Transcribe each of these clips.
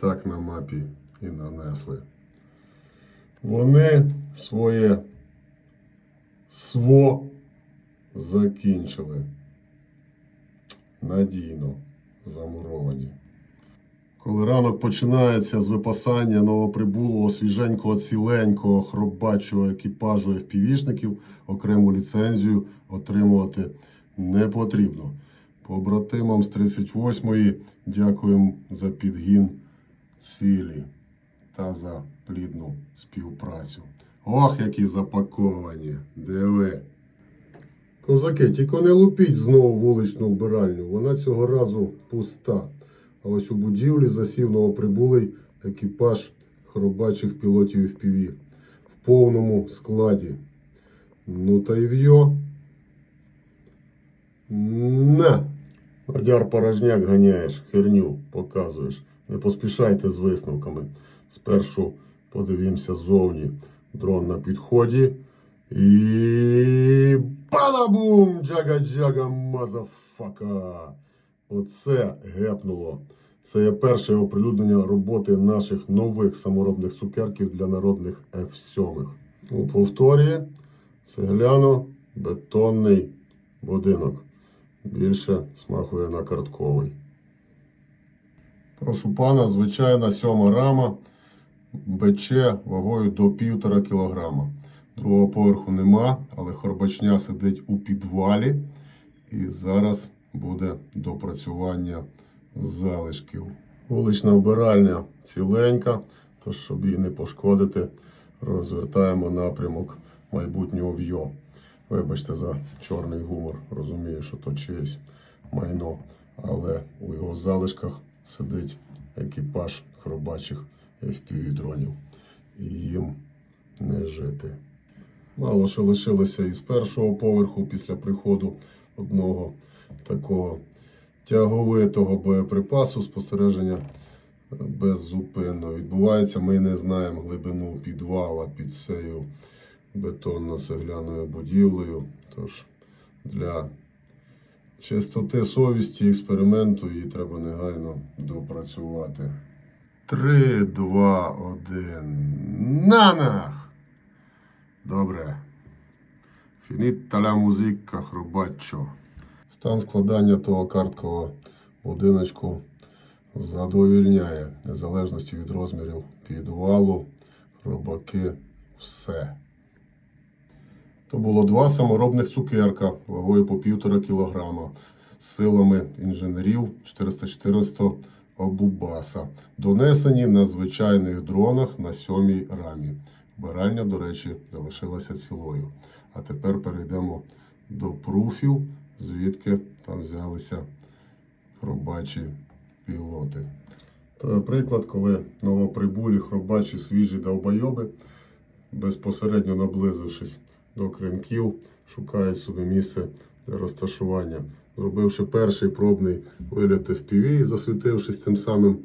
так на мапі і нанесли. Вони своє СВО закінчили. Надійно замуровані. Коли ранок починається з випасання новоприбулого, свіженького, ціленького, хробачого екіпажу FPV-шників, окрему ліцензію отримувати не потрібно. Побратимам з 38-ї дякуємо за підгін цілі та за плідну співпрацю. Ох, які запаковані! Диви! Козаки, тільки не лупіть знову вуличну вбиральню. Вона цього разу пуста. А ось у будівлі засів новоприбулий екіпаж хробачих пілотів FPV в повному складі. Ну та й в'йо. На! Мадяр порожняк ганяєш, херню показуєш. Не поспішайте з висновками. Спершу подивімося ззовні. Дрон на підході. І. Балабум! Джага-джага, мазафака! Оце гепнуло. Це є перше оприлюднення роботи наших нових саморобних цукерків для народних F7. У повторі цегляно-бетонний будинок. Більше смакує на картковий. Прошу пана, звичайна сьома рама БЧ вагою до півтора кілограма. Другого поверху нема, але хорбачня сидить у підвалі. І зараз буде допрацювання залишків. Вулична вбиральня ціленька, тож, щоб її не пошкодити, розвертаємо напрямок майбутнього в'йо. Вибачте за чорний гумор, розумію, що то чиєсь майно, але у його залишках сидить екіпаж хробачих FPV-дронів. І їм не жити. Мало що лишилося із першого поверху після приходу одного такого тяговитого боєприпасу спостереження е, беззупинно відбувається. Ми не знаємо глибину підвала під цією бетонно-цегляною будівлею. Тож для чистоти совісті експерименту її треба негайно допрацювати. Три, два, один. Нанах! Добре. Фініта ля музика, хробаччо. Стан складання того карткового будиночку задовільняє, в незалежності від розмірів підвалу, хробаки, все. То було два саморобних цукерка вагою по півтора кілограма силами інженерів 414 Обубаса, донесені на звичайних дронах на сьомій рамі. Вбиральня, до речі, залишилася цілою. А тепер перейдемо до пруфів, звідки там взялися хробачі пілоти. То приклад, коли новоприбулі хробачі свіжі довбойоби, безпосередньо наблизившись до кринків, шукають собі місце для розташування. Зробивши перший пробний виліт FPV засвітившись тим самим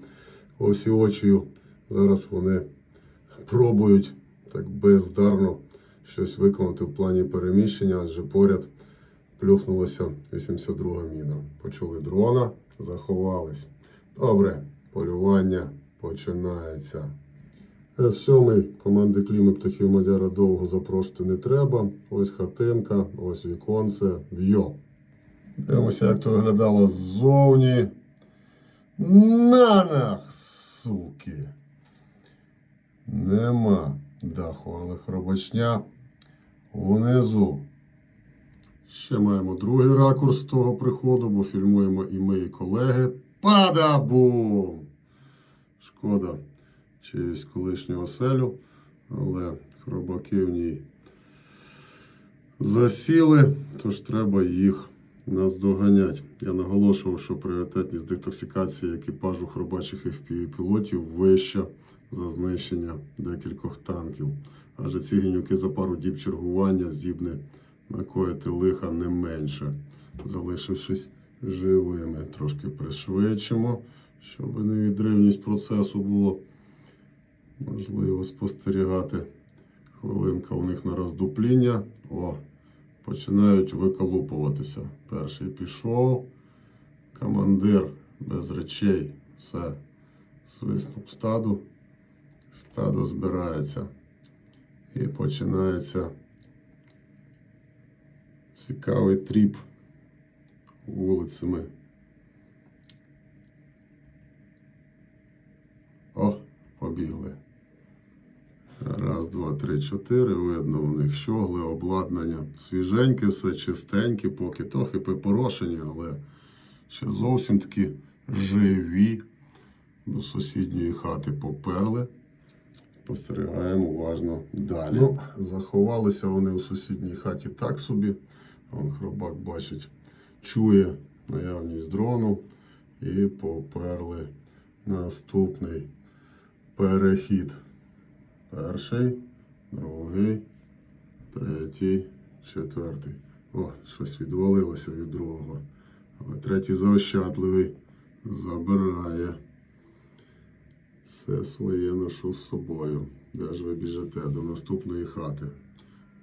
осіочію, зараз вони пробують так бездарно щось виконати в плані переміщення, адже поряд плюхнулася 82 міна. Почули дрона, заховались. Добре, полювання починається. F7 команди Кліми птахів Мадяра довго запрошувати не треба. Ось хатинка, ось віконце, в'йо. Дивимося, як то виглядало ззовні. Нанах, суки. Нема даху, але хробачня внизу. Ще маємо другий ракурс того приходу, бо фільмуємо і ми, і колеги. Падабум! Шкода чиюсь колишню оселю, але хробаки в ній засіли, тож треба їх наздоганять. Я наголошував, що пріоритетність детоксикації екіпажу хробачих FPV-пілотів вища за знищення декількох танків. Адже ці гінюки за пару діб чергування здібні накоїти лиха не менше, залишившись живими. Трошки пришвидшимо, щоб невідривність процесу було можливо спостерігати. Хвилинка у них на роздупління. О, починають виколупуватися. Перший пішов. Командир без речей. Все. свиснув стаду, стадо збирається і починається цікавий тріп вулицями. О, побігли. Раз, два, три, чотири. Видно у них щогли, обладнання. Свіженьке, все чистеньке, поки трохи припорошені, але ще зовсім такі живі. До сусідньої хати поперли. Спостерігаємо уважно далі. Ну, заховалися вони у сусідній хаті так собі. Вон хробак бачить, чує наявність дрону і поперли наступний перехід. Перший, другий, третій, четвертий. О, щось відвалилося від другого. Але третій заощадливий забирає. Все своє ношу з собою. Де ж ви біжите до наступної хати?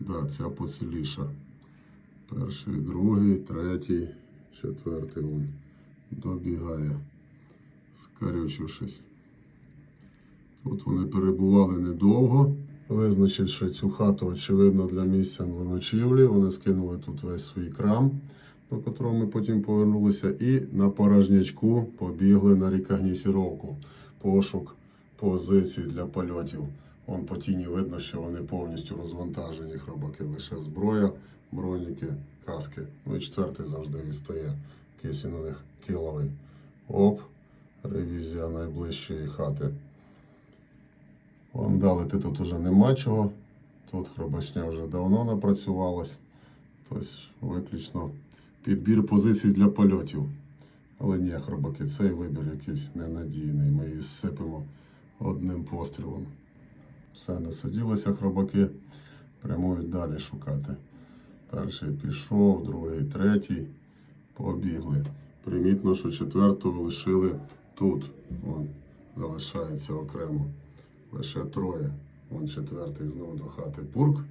Да, ця поціліша. Перший, другий, третій, четвертий вон. Добігає, скарючившись. Тут вони перебували недовго. Визначивши цю хату, очевидно, для місця для ночівлі, вони скинули тут весь свій крам, до котрого ми потім повернулися, і на порожнячку побігли на рекогнісіровку. Пошук позицій для польотів. Вон по тіні видно, що вони повністю розвантажені хробаки. Лише зброя, броніки, каски. Ну і четвертий завжди відстає. Якийсь він у них кіловий. Оп, ревізія найближчої хати. Вон далі ти тут уже нема чого. Тут хробачня вже давно напрацювалась. Тобто виключно підбір позицій для польотів. Але ні, хробаки, цей вибір якийсь ненадійний. Ми її зсипемо одним пострілом. Все, не сиділися хробаки, прямують далі шукати. Перший пішов, другий, третій. Побігли. Примітно, що четвертого лишили тут. Вон, залишається окремо. Лише троє. Вон четвертий знову до хати. Пурк.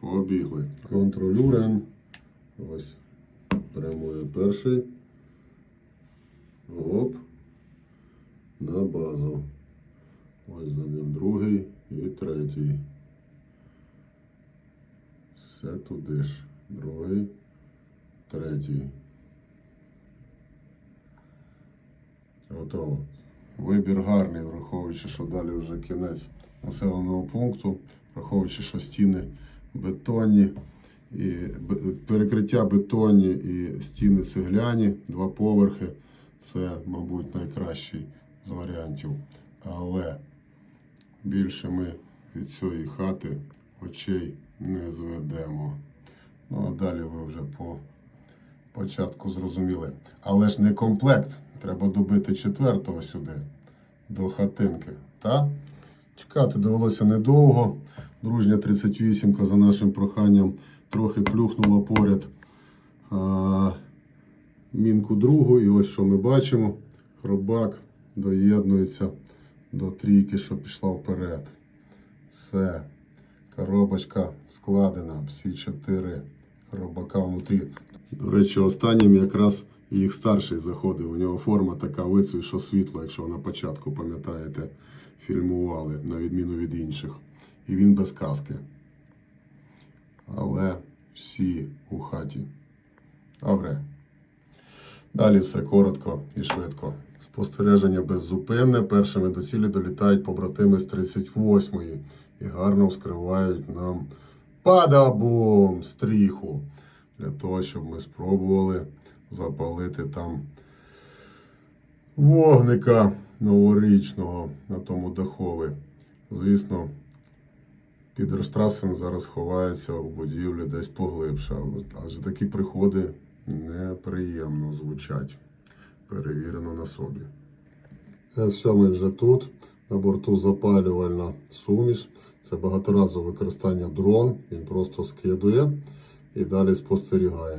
Побігли. Контролюємо. Ось. Прямує перший. Оп. На базу. Ось за ним другий і третій. Все туди ж. Другий, третій. Готово. Вибір гарний, враховуючи, що далі вже кінець населеного пункту, враховуючи, що стіни бетонні, і перекриття бетонні і стіни цегляні, два поверхи. Це, мабуть, найкращий з варіантів. Але більше ми від цієї хати очей не зведемо. Ну а далі ви вже по початку зрозуміли. Але ж не комплект. Треба добити четвертого сюди, до хатинки. Та? Чекати довелося недовго. Дружня 38 за нашим проханням трохи плюхнула поряд а, мінку другу. І ось що ми бачимо. Хробак доєднується до трійки, що пішла вперед. Все. Коробочка складена. Всі чотири хробака внутрі. До речі, останнім якраз їх старший заходив. У нього форма така вицві, що світла, якщо на початку, пам'ятаєте, фільмували, на відміну від інших. І він без каски. Але всі у хаті. Добре. Далі все коротко і швидко. Спостереження беззупинне. Першими до цілі долітають побратими з 38-ї і гарно вскривають нам падабум стріху. Для того, щоб ми спробували запалити там вогника новорічного на тому дахові. Звісно, Підерштрасен зараз ховається в будівлі десь поглибше, адже такі приходи неприємно звучать. Перевірено на собі. Е, Все, ми вже тут. На борту запалювальна суміш. Це багаторазове використання дрон. Він просто скидує і далі спостерігає.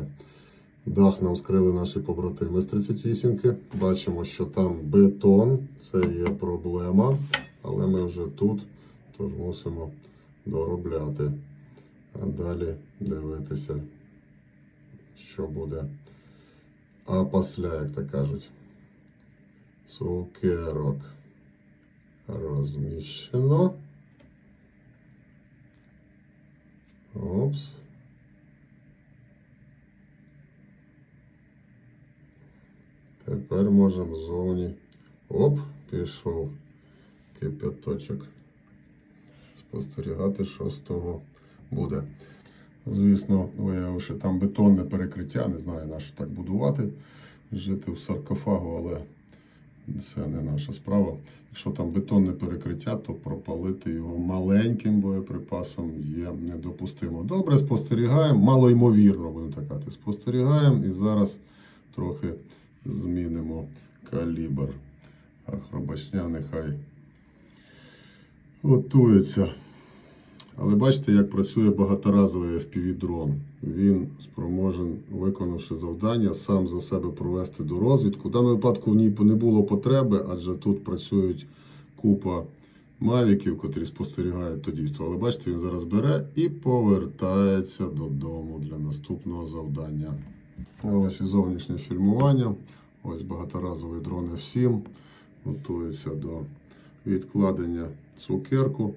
Дах нам скрили наші побратими з 38-ки. Бачимо, що там бетон, це є проблема, але ми вже тут, тож мусимо доробляти. А далі дивитися, що буде. А після, як то кажуть, цукерок. розміщено. Опс. Тепер можемо ззовні. Оп, пішов кипяточок. Спостерігати, що з того буде. Звісно, виявив, що там бетонне перекриття, не знаю, на що так будувати, жити в саркофагу, але це не наша справа. Якщо там бетонне перекриття, то пропалити його маленьким боєприпасом є недопустимо. Добре, спостерігаємо, малоймовірно, будемо так казати. Спостерігаємо і зараз трохи змінимо калібр. А хробачня нехай готується. Але бачите, як працює багаторазовий FPV-дрон. Він спроможен, виконавши завдання, сам за себе провести до розвідку. В даному випадку в ній не було потреби, адже тут працюють купа мавіків, котрі спостерігають то дійство. Але бачите, він зараз бере і повертається додому для наступного завдання. Ось і зовнішнє фільмування. Ось багаторазовий дрон F7. Готується до відкладення цукерку.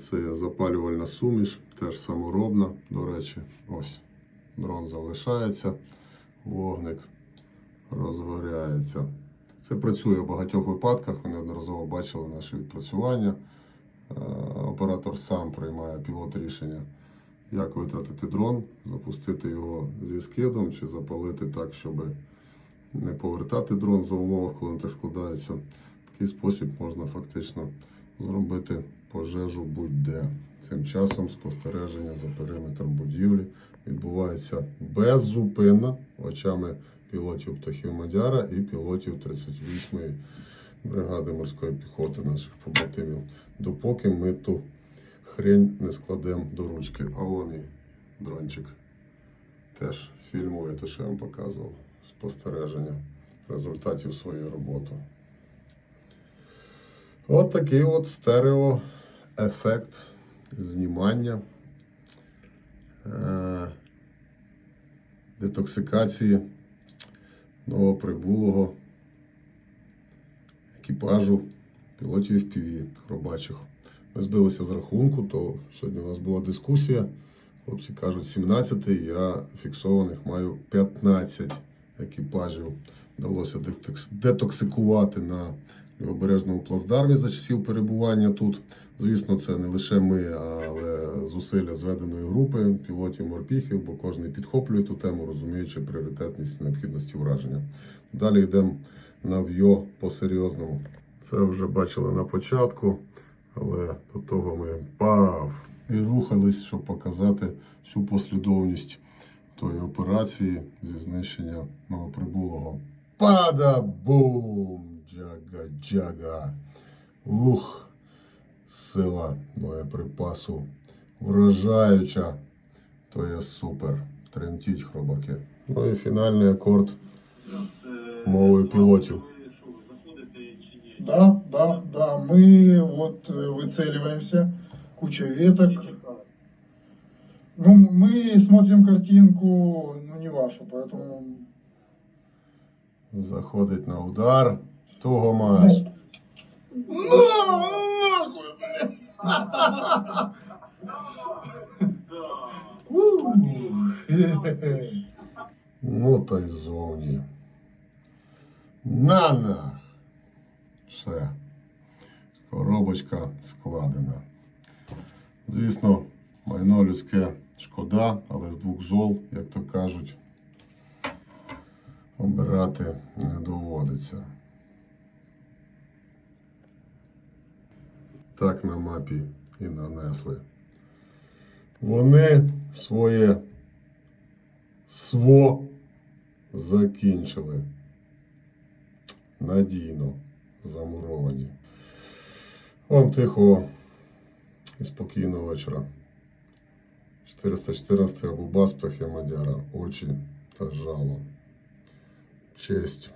Це запалювальна суміш, теж саморобна, до речі. Ось дрон залишається, вогник розгоряється. Це працює в багатьох випадках. Ви неодноразово бачили наші відпрацювання. Оператор сам приймає пілот рішення, як витратити дрон, запустити його зі скидом чи запалити так, щоб не повертати дрон за умовах, коли він так складається. Такий спосіб можна фактично зробити пожежу будь-де. Цим часом спостереження за периметром будівлі відбувається беззупинно очами пілотів птахів Мадяра і пілотів 38-ї бригади морської піхоти наших побратимів, допоки ми ту хрень не складемо до ручки. А вон і дрончик теж фільмує те, що я вам показував. Спостереження результатів своєї роботи. От такий от стерео ефект знімання е, детоксикації новоприбулого екіпажу пілотів FPV хробачих. Ми збилися з рахунку, то сьогодні у нас була дискусія. Хлопці кажуть 17, я фіксованих маю 15 екіпажів. Вдалося детоксикувати на лівобережному плацдармі за часів перебування тут. Звісно, це не лише ми, але зусилля зведеної групи пілотів морпіхів, бо кожен підхоплює ту тему, розуміючи пріоритетність необхідності враження. Далі йдемо на в'йо по-серйозному. Це вже бачили на початку, але до того ми пав і рухались, щоб показати всю послідовність тої операції зі знищення новоприбулого. Пада-бум! Джага-джага. Ух, сила боєприпасу вражаюча. То є супер. Тремтіть хробаки. Ну і фінальний акорд мовою пілотів. Да, да, да. Мы вот э, выцеливаемся. Куча веток. Ну, мы смотрим картинку, ну, не вашу, поэтому... Заходить на удар. Туго маш. Ну, нахуй, хе-хе-хе. Ну та й зовні. На-на! Все. Коробочка складена. Звісно, майно людське шкода, але з двох зол, як то кажуть, обирати не доводиться. Так на мапі і нанесли. Вони своє СВО закінчили. Надійно замуровані. Вам тихого і спокійного вечора. 414 Абубас, птахи Мадяра. Очі та жало. Честь.